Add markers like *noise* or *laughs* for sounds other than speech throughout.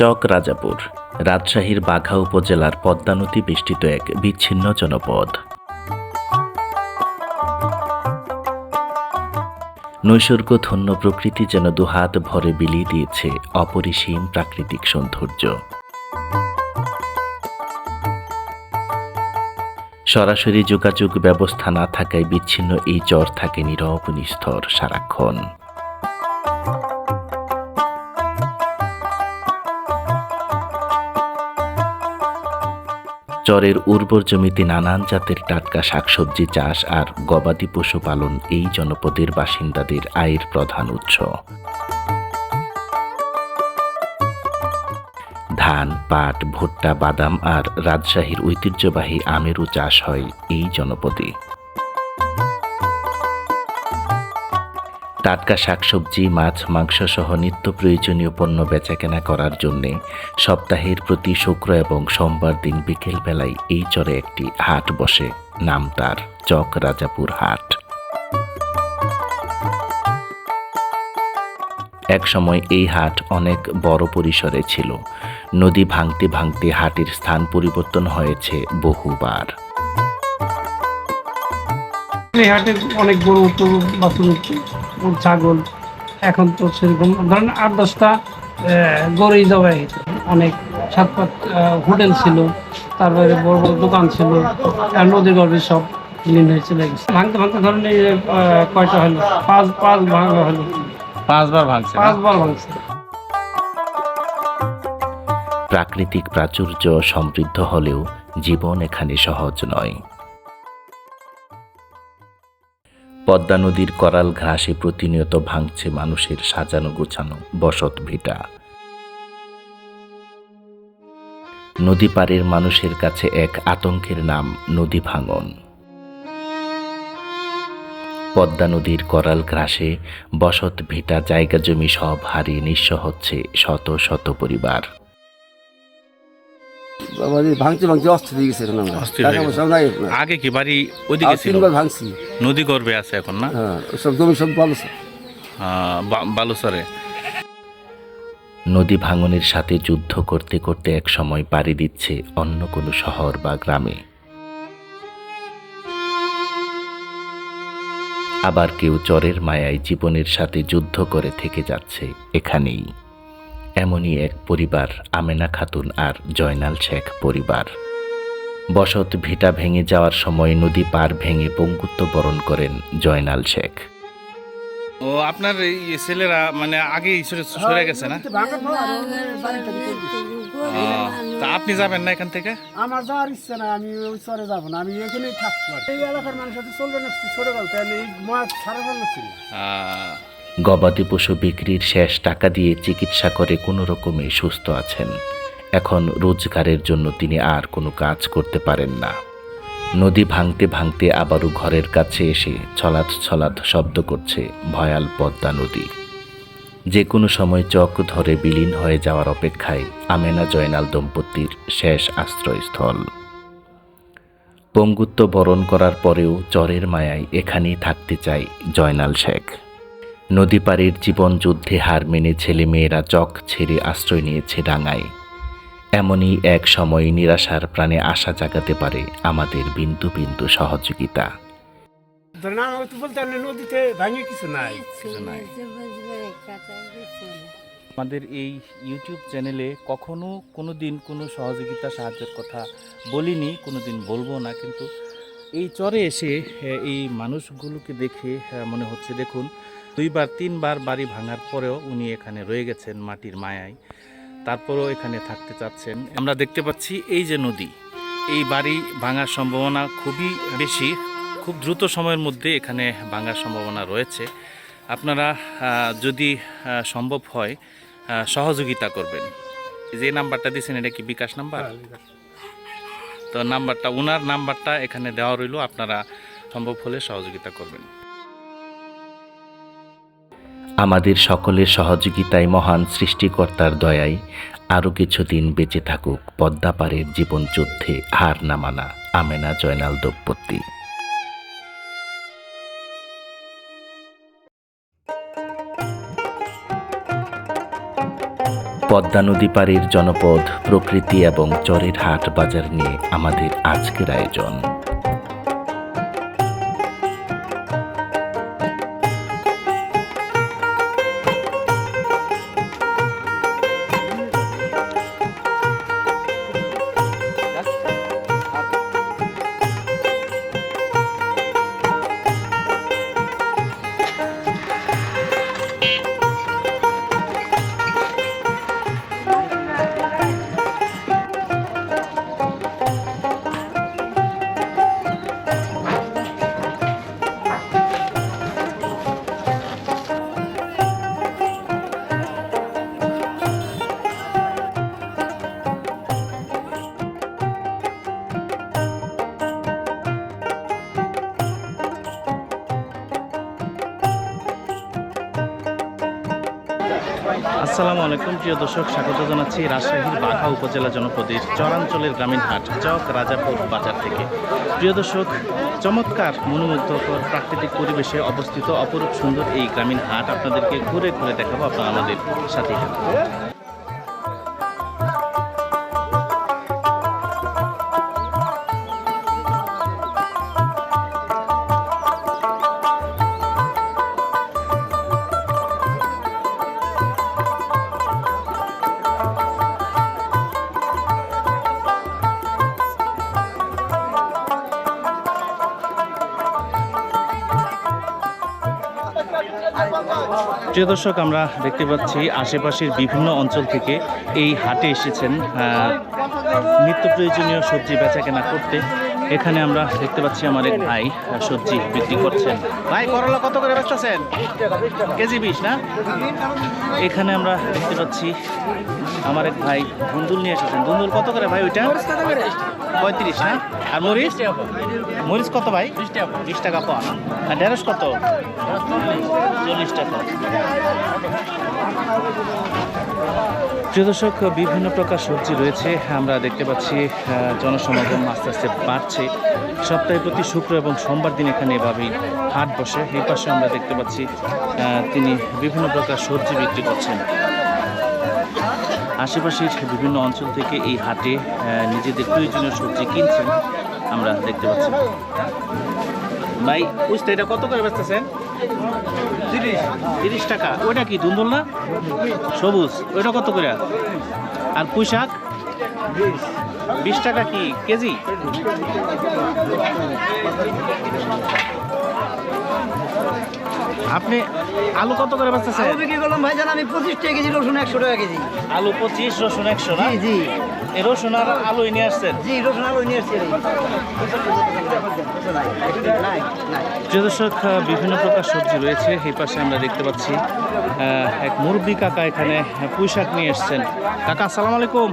চক রাজাপুর, রাজশাহীর বাঘা উপজেলার পদ্মা নদী বেষ্টিত এক বিচ্ছিন্ন জনপদ। নৈসর্গ ধন্য প্রকৃতি যেন দুহাত ভরে বিলিয়ে দিয়েছে অপরিসীম প্রাকৃতিক সৌন্দর্য। সরাসরি যোগাযোগ ব্যবস্থা না থাকায় বিচ্ছিন্ন এই চর থাকে নীরব নিস্তর সারাক্ষণ। চরের উর্বর জমিতে নানান জাতের টাটকা শাকসবজি চাষ আর গবাদি পশু পালন এই জনপদের বাসিন্দাদের আয়ের প্রধান উৎস। ধান, পাট, ভুট্টা, বাদাম আর রাজশাহীর ঐতিহ্যবাহী আমেরও চাষ হয় এই জনপদে। টাটকা শাকসবজি, মাছ মাংস সহ নিত্য প্রয়োজনীয় পণ্য বেচাকেনা করার জন্য সপ্তাহের প্রতি শুক্র এবং সোমবার দিন বিকেল বেলায় এই চরে একটি হাট বসে, নাম তার চক রাজাপুর হাট। এক সময় এই হাট অনেক বড় পরিসরে ছিল। নদী ভাঙতে ভাঙতে হাটের স্থান পরিবর্তন হয়েছে বহুবার। এই হাটে অনেক বড় উত্তর বাছুর ছাগল এখন তো সেরকম ধরেন আট দশটা গড়েই জবাই অনেক সাত পাঁচ হোটেল ছিল তারপরে বড় বড় দোকান ছিল আর নদীর গর্ভে সব বিলীন হয়ে চলে গেছে। ভাঙতে ভাঙতে ধরেন এই যে, কয়টা হলো? পাঁচ পাঁচ ভাঙা হলো। পাঁচবার ভাঙছে পাঁচবার ভাঙছে। প্রাকৃতিক প্রাচুর্য সমৃদ্ধ হলেও জীবন এখানে সহজ নয়। পদ্মা নদীর করাল ঘাসে প্রতিনিয়ত ভাঙছে মানুষের সাজানো গোছানো বসত ভিটা। নদী পাড়ের মানুষের কাছে এক আতঙ্কের নাম, নদী ভাঙন। পদ্মা নদীর করাল ঘাসে বসত ভিটা, জায়গা জমি সব হারিয়ে নিঃস্ব হচ্ছে শত শত পরিবার। আমাদের ভাঙতে ভাঙতে অস্থির হয়ে গেছে এখন আমরা। অস্থির হয়ে টাকা পয়সা নাই। আপনার। আগে কি বাড়ি ওইদিকে আর ছিল? তিনবার ভাঙছি। নদী গর্ভে আছে এখন না? হ্যাঁ সব জমি সব ভালো আছে। আহ, বা- বালুচরে নদী ভাঙনের সাথে যুদ্ধ করতে করতে এক সময় পাড়ি দিচ্ছে অন্য কোনো শহর বা গ্রামে। আবার কেউ চরের মায়ায় জীবনের সাথে যুদ্ধ করে থেকে যাচ্ছে এখানেই। এমনই এক পরিবার আমেনা খাতুন আর জয়নাল শেখ পরিবার। বসত ভিটা ভেঙে যাওয়ার সময় নদী পার ভেঙে পঙ্গুত্ব বরণ করেন জয়নাল শেখ। ও আপনার এই ছেলেরা মানে আগে সরে সরে গেছে না? তা আপনি যাবেন না এখান থেকে? আমার যাওয়ার ইচ্ছা নাই আমি ওই চরে যাব না আমি এখানেই থাকব এই এলাকার মানুষ সাথে চলবে না ছোট গেল তাহলে এই মাছ সারা ভালো ছিল গবাদি পশু বিক্রির শেষ টাকা দিয়ে চিকিৎসা করে কোনো রকমে সুস্থ আছেন। এখন রোজগারের জন্য তিনি আর কোনো কাজ করতে পারেন না। নদী ভাঙতে ভাঙতে আবারও ঘরের কাছে এসে ছলাৎ ছলাৎ শব্দ করছে ভয়াল পদ্মা নদী। যে কোনো সময় চক ধরে বিলীন হয়ে যাওয়ার অপেক্ষায় আমেনা জয়নাল দম্পতির শেষ আশ্রয়স্থল। পঙ্গুত্ব বরণ করার পরেও চরের মায়ায় এখানেই থাকতে চায় জয়নাল শেখ। নদী পাড়ের জীবন যুদ্ধে হার মেনে ছেলে মেয়েরা চক ছেড়ে আশ্রয় নিয়েছে ডাঙায় এমনই এক সময় নিরাশার প্রাণে আশা জাগাতে পারে আমাদের বিন্দু বিন্দু সহযোগিতা নদীতে ভাঙে নাই কিছু নাই। আমাদের এই ইউটিউব চ্যানেলে কখনো কোনো দিন কোনো সহযোগিতা সাহায্যের কথা বলিনি কোনো দিন বলব না কিন্তু এই চরে এসে এই মানুষগুলোকে দেখে মনে হচ্ছে দেখুন দুইবার তিনবার বাড়ি ভাঙার পরেও উনি এখানে রয়ে গেছেন মাটির মায়ায়। তারপরেও এখানে থাকতে চাচ্ছেন। আমরা দেখতে পাচ্ছি এই যে নদী এই বাড়ি ভাঙার সম্ভাবনা খুবই বেশি। খুব দ্রুত সময়ের মধ্যে এখানে ভাঙার সম্ভাবনা রয়েছে। আপনারা যদি সম্ভব হয় সহযোগিতা করবেন। যে নাম্বারটা দিয়েছেন এটা কি বিকাশ নাম্বার? তো নাম্বারটা ওনার নাম্বারটা এখানে দেওয়া রইল। আপনারা সম্ভব হলে সহযোগিতা করবেন। আমাদের সকলের সহযোগিতায় মহান সৃষ্টিকর্তার দয়ায় আরও কিছুদিন বেঁচে থাকুক পদ্মাপাড়ের জীবন যুদ্ধে হার না মানা। আমেনা, জয়নাল দম্পতি পদ্মা নদী পাড়ের জনপদ, প্রকৃতি এবং চরের হাট বাজার নিয়ে আমাদের আজকের আয়োজন। আসসালামু আলাইকুম। প্রিয় দর্শক, স্বাগত জানাচ্ছি রাজশাহীর বাঘা উপজেলা জনপদের চরাঞ্চলের গ্রামীণ হাট, চক রাজাপুর বাজার থেকে। প্রিয় দর্শক, চমৎকার, মনোমুগ্ধকর প্রাকৃতিক পরিবেশে অবস্থিত অপরূপ সুন্দর এই গ্রামীণ হাট আপনাদেরকে ঘুরে ঘুরে দেখাবো আপনারা আমাদের সাথে। প্রিয় দর্শক আমরা দেখতে পাচ্ছি আশেপাশের বিভিন্ন অঞ্চল থেকে এই হাটে এসেছেন আহ, নিত্য প্রয়োজনীয় সবজি বেচা কেনা করতে। এখানে আমরা দেখতে পাচ্ছি আমার এক ভাই সবজি বিক্রি করছেন। ভাই করলা কত করে বেচতেছেন? কেজি বিশ না? এখানে আমরা দেখতে পাচ্ছি আমার এক ভাই ধুন্দুল নিয়ে এসেছেন। ধুন্দুল কত করে ভাই ওইটা? পঁয়ত্রিশ না আর মরিচ? মরিচ কত ভাই? বিশ টাকা পাওয়া আর ঢেঁড়স কত? চল্লিশ টাকা। প্রিয় দর্শক বিভিন্ন প্রকার সবজি রয়েছে। আমরা দেখতে পাচ্ছি জনসমাগম আস্তে আস্তে বাড়ছে। সপ্তাহে প্রতি শুক্র এবং সোমবার দিন এখানে এভাবেই হাট বসে। এই পাশে আমরা দেখতে পাচ্ছি আহ, তিনি বিভিন্ন প্রকার সবজি বিক্রি করছেন। আশেপাশের বিভিন্ন অঞ্চল থেকে এই হাটে নিজেদের প্রয়োজনীয় সবজি কিনছেন। আমরা দেখতে পাচ্ছি। ভাই বুঝতে এটা কত করে বেচতেছেন? তিরিশ। তিরিশ টাকা। ওইটা কি ধুন্দুল না? সবুজ। ওইটা কত করে? আর পুঁই শাক বিশ টাকা কি? কেজি? আপনি আলু কত করে বেচতেছেন? আলু বিক্রি করলাম ভাই আমি পঁচিশ টাকা কেজি রসুন একশো টাকা কেজি। আলু পঁচিশ রসুন একশো না? জি জি। এই রসুন আর আলু নিয়ে আসছেন? জি রসুন আলু নিয়ে নাই দর্শক বিভিন্ন প্রকার সবজি রয়েছে। এই পাশে আমরা দেখতে পাচ্ছি আহ, এক মুরব্বী কাকা এখানে পুঁই শাক নিয়ে এসছেন। কাকা আসসালামু আলাইকুম।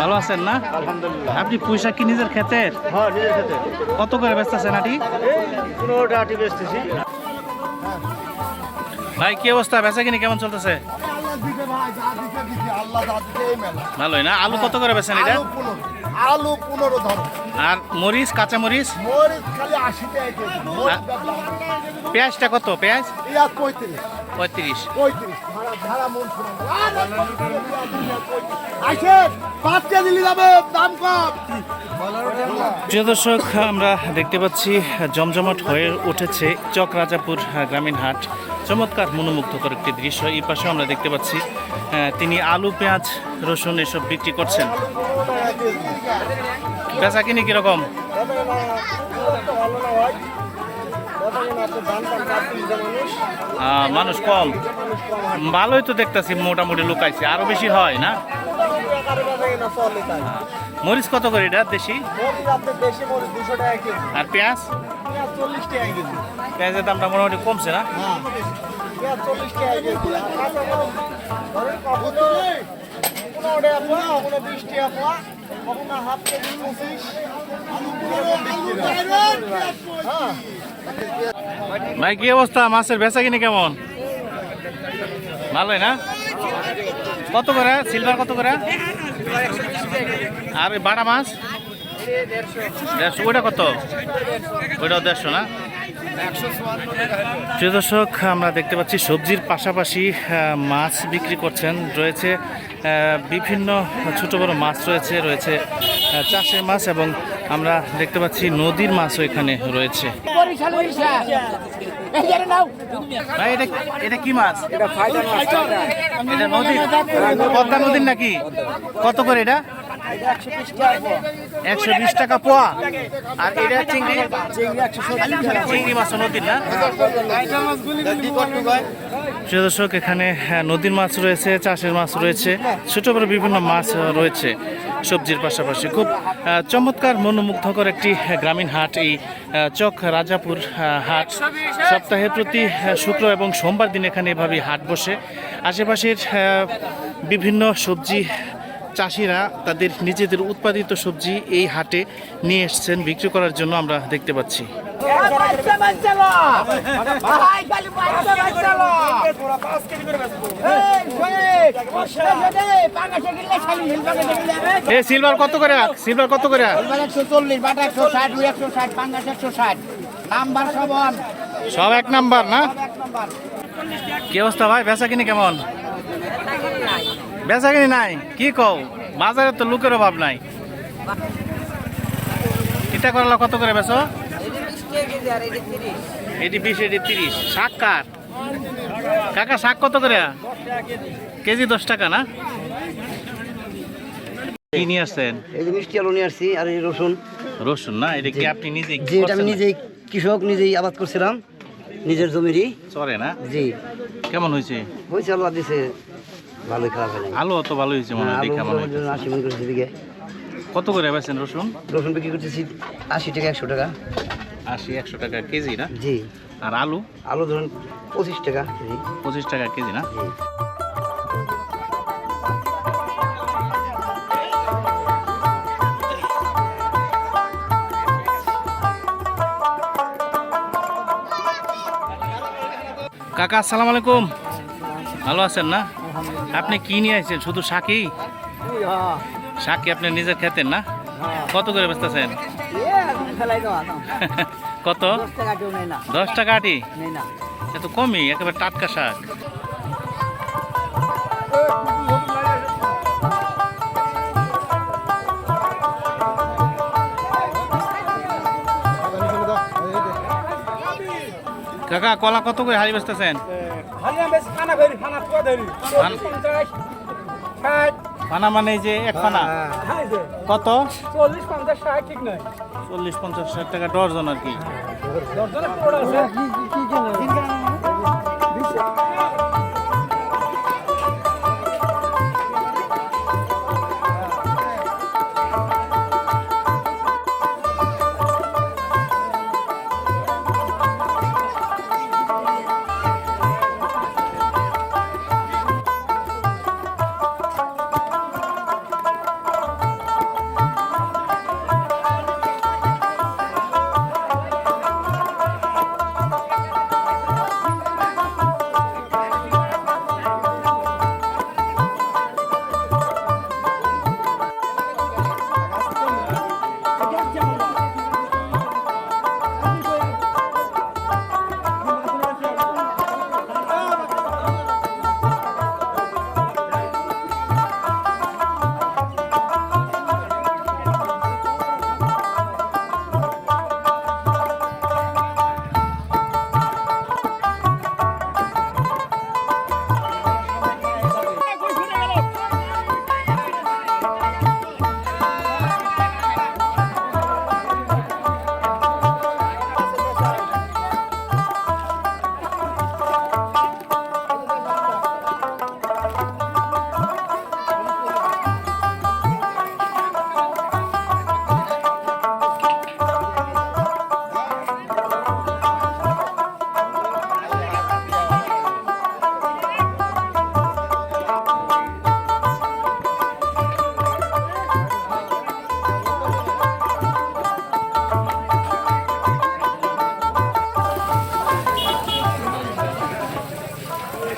ভালো আছেন না? আপনি পুঁই শাক কি নিজের ক্ষেতের? হ্যাঁ কত করে বেচতেছেন আটি? পনেরোটা আটি বেচতেছি। ভাই কি অবস্থা? বেচা কিনি কেমন চলতেছে? ভালোই না? আলু কত করে বেচেন এটা? আলু পনেরো ধরো। আর মরিচ কাঁচা মরিচ? পেঁয়াজটা কত? পেঁয়াজ? পঁয়ত্রিশ। প্রিয় দর্শক আমরা দেখতে পাচ্ছি জমজমাট হয়ে উঠেছে চক রাজাপুর গ্রামীণ হাট। চমৎকার মনোমুগ্ধকর একটি দৃশ্য এই পাশে আমরা দেখতে পাচ্ছি আহ, তিনি আলু পেঁয়াজ রসুন এসব বিক্রি করছেন। বেচা কিনি কীরকম? মানুষ কম। ভালোই তো দেখতেছি মোটামুটি লুকাইছে। আরও বেশি হয় না? মরিচ কত করে এটা দেশি? আর পেঁয়াজ? পেঁয়াজের দামটা মোটামুটি কমছে না? হ্যাঁ। ভাই কি অবস্থা? মাছের বেচা কিনি কেমন? ভালোই না? কত করে? সিলভার কত করে? আর বাটা মাছ? দেড়শো। ওইটা কত? ওইটাও দেড়শো না? প্রিয় দর্শক আমরা দেখতে পাচ্ছি সবজির পাশাপাশি মাছ বিক্রি করছেন। রয়েছে বিভিন্ন ছোট বড় মাছ রয়েছে রয়েছে চাষের মাছ এবং আমরা দেখতে পাচ্ছি নদীর মাছও এখানে রয়েছে। ভাই এটা এটা কি মাছ। এটা নদীর? পদ্মা নদীর নাকি? কত করে এটা? একশো বিশ টাকা পোয়া। আর এটা চিংড়ি? চিংড়ি মাছ নদীর না? প্রিয় দর্শক এখানে হ্যাঁ, নদীর মাছ রয়েছে চাষের মাছ রয়েছে ছোট বড় বিভিন্ন মাছ রয়েছে সবজির পাশাপাশি। খুব চমৎকার মনোমুগ্ধকর একটি গ্রামীণ হাট এই চক রাজাপুর হাট। সপ্তাহে প্রতি আহ, শুক্র এবং সোমবার দিন এখানে এভাবে হাট বসে। আশেপাশের বিভিন্ন সবজি চাষিরা তাদের নিজেদের উৎপাদিত সবজি এই হাটে নিয়ে এসছেন, বিক্রি করার জন্য আমরা দেখতে পাচ্ছি। সিলভার কত করে সিলভার কত করে সব এক নাম্বার না? কি অবস্থা ভাই? বেচা কিনি কেমন? বেচা কিনি নাই কি কও? বাজারে তো লোকের অভাব নাই। এটা করলা কত করে বেচো? এটি বিশ এটি তিরিশ। শাক কার? কাকা শাক কত করে? কেজি দশ টাকা না? কি নিয়ে আসছেন? এই যে মিষ্টি আলু নিয়ে আসছি আর এই রসুন। রসুন না এটা কি আপনি নিজে এটা আমি নিজেই কৃষক নিজেই আবাদ করছিলাম নিজের জমিরই। চলে না? জি। কেমন হয়েছে? হয়েছে আলু দিছে। ভালোই খারাপ হয় নাই আলু অত ভালো হয়েছে মনে হয় আলু দেখা মনে হয় জন্য আশি মন করেছি বিঘে কত করে বেছেন রসুন? রসুন বিক্রি করতেছি আশি টাকা একশো টাকা। আশি একশো টাকা কেজি না? জি। আর আলু? আলু ধরুন পঁচিশ টাকা কেজি। পঁচিশ টাকা কেজি না? জি। কাকা আসসালামু আলাইকুম। ভালো আছেন না? আপনি কি নিয়ে আসছেন? শুধু শাক কি আপনি নিজে খেতেন না? কত করে বেচতেছেন? *laughs* কত? দশ টাকা আটি? এত কমই, একেবারে টাটকা শাক। কাকা, কলা কত করে হারি বেচতেছেন? ফানা মানে যে এক ফানা কত চল্লিশ পঞ্চাশ ষাট ঠিক নয় চল্লিশ পঞ্চাশ ষাট টাকা ডর্জন আর কি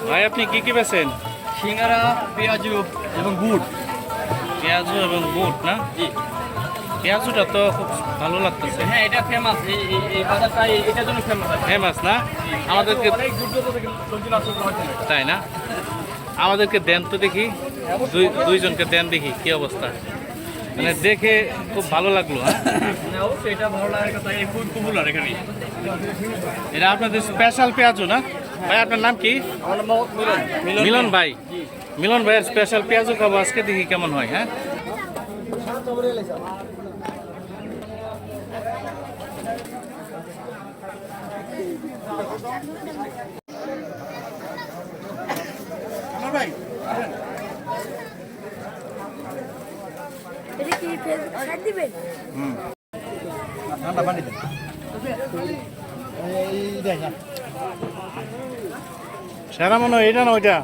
ভাই আপনি কি কি বেছেন? সিঙ্গারা পেঁয়াজু এবং গুড়। পেঁয়াজু এবং বুট না? জি। পেঁয়াজুটা তো খুব ভালো লাগতেছে। হ্যাঁ এটা ফেমাস এই বাজারটা এটার জন্য ফেমাস ফেমাস না? আমাদেরকে তাই না? আমাদেরকে দেন তো দেখি। দুই দুইজনকে দেন দেখি কি অবস্থা। মানে দেখে খুব ভালো লাগল হ্যাঁ? মানে এটা ভালো লাগার কথা এটা আপনাদের স্পেশাল পেঁয়াজু না? ভাই আপনার নাম কি? মিলন। ভাই। মিলন ভাইয়ের স্পেশাল পেঁয়াজু খাব আজকে দেখি কেমন হয় হ্যাঁ? ফেসবুক ছাড় দিবেন সেরা মনে হয় এটা না ওইটা?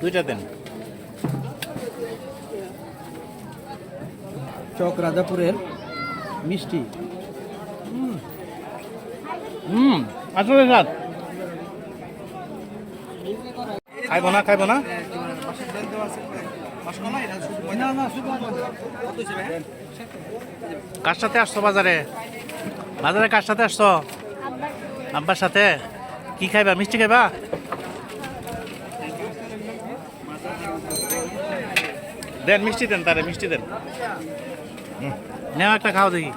দুইটা দেন। চক রাজাপুরের মিষ্টি। হুম আসলে স্যার। খাইব না খাইব না? কার সাথে আসছো বাজারে? বাজারে কার সাথে আসছো? আব্বার সাথে? কি খাইবা? মিষ্টি খাইবা? দেন মিষ্টি দেন তারে মিষ্টি দেন। নেওয়া নেও একটা খাও দেখি।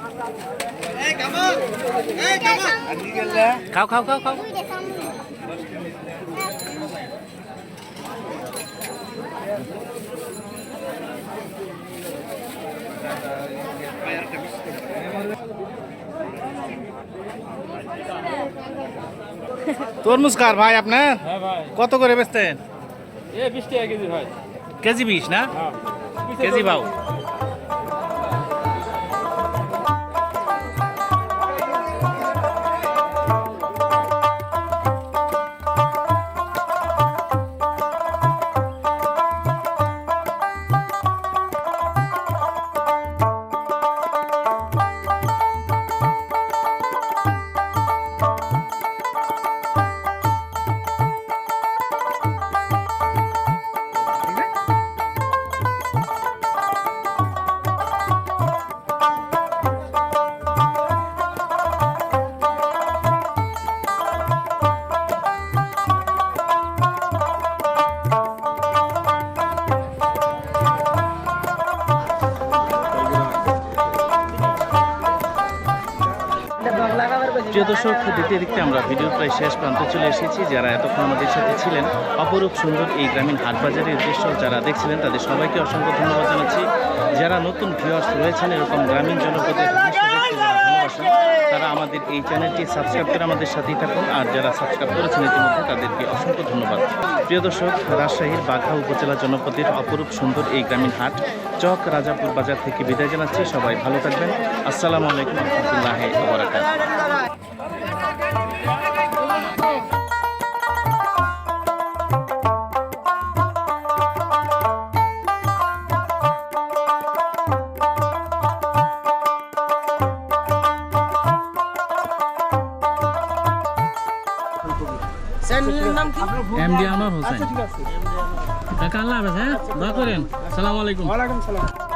খাও খাও খাও খাও। তরমুজ কার ভাই আপনার? হ্যাঁ কত করে বেচতেন? কেজি বিশ না? কেজি বাউ। আমরা ভিডিও প্রায় শেষ প্রান্তে চলে এসেছি। যারা এতক্ষণ আমাদের সাথে ছিলেন, অপরূপ সুন্দর এই গ্রামীণ হাটবাজারের দৃশ্য যারা দেখছিলেন, তাদের সবাইকে অসংখ্য ধন্যবাদ জানাচ্ছি। যারা নতুন ভিউয়ার্স রয়েছেন, এরকম গ্রামীণ জনপদের ভালোবাসেন তারা আমাদের এই চ্যানেলটি সাবস্ক্রাইব করে আমাদের সাথেই থাকুন। আর যারা সাবস্ক্রাইব করেছেন ইতিমধ্যে, তাদেরকে অসংখ্য ধন্যবাদ। প্রিয় দর্শক, রাজশাহীর বাঘা উপজেলা জনপদের অপরূপ সুন্দর এই গ্রামীণ হাট, চক রাজাপুর বাজার থেকে বিদায় জানাচ্ছি। সবাই ভালো থাকবেন। আসসালামু আলাইকুম রহমতুল্লাহ এমডি আনোয়ার হোসেন। কাকা আল্লাহ হাফেজ হ্যাঁ? দোয়া করেন। সালাম আলাইকুম। ওয়ালাইকুম সালাম।